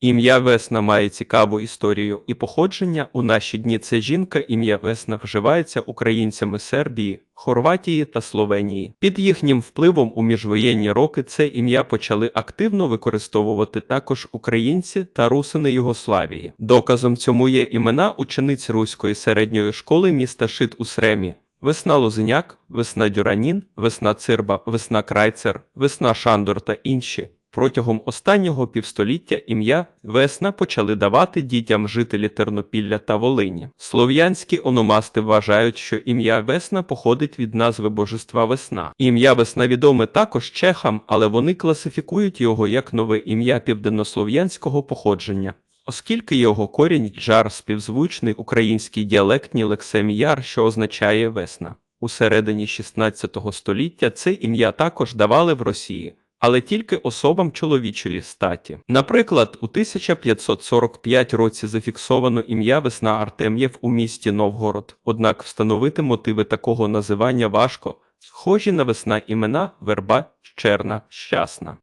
Ім'я Весна має цікаву історію і походження. У наші дні це жінка. Ім'я Весна вживається українцями Сербії, Хорватії та Словенії. Під їхнім впливом у міжвоєнні роки це ім'я почали активно використовувати також українці та русини Югославії. Доказом цьому є імена учениць Руської середньої школи міста Шит у Сремі. Весна Лозиняк, Весна Дюранін, Весна Цирба, Весна Крайцер, Весна Шандор та інші. Протягом останнього півстоліття ім'я Весна почали давати дітям жителі Тернопілля та Волині. Слов'янські ономасти вважають, що ім'я Весна походить від назви божества Весна. Ім'я Весна відоме також чехам, але вони класифікують його як нове ім'я південнослов'янського походження. Оскільки його корінь джар співзвучний український діалектній лексемі яр, що означає весна. У середині 16 століття це ім'я також давали в Росії, але тільки особам чоловічої статі. Наприклад, у 1545 році зафіксовано ім'я Весна Артем'єв у місті Новгород, однак встановити мотиви такого називання важко, схожі на весна імена Верба, Черна, Щасна.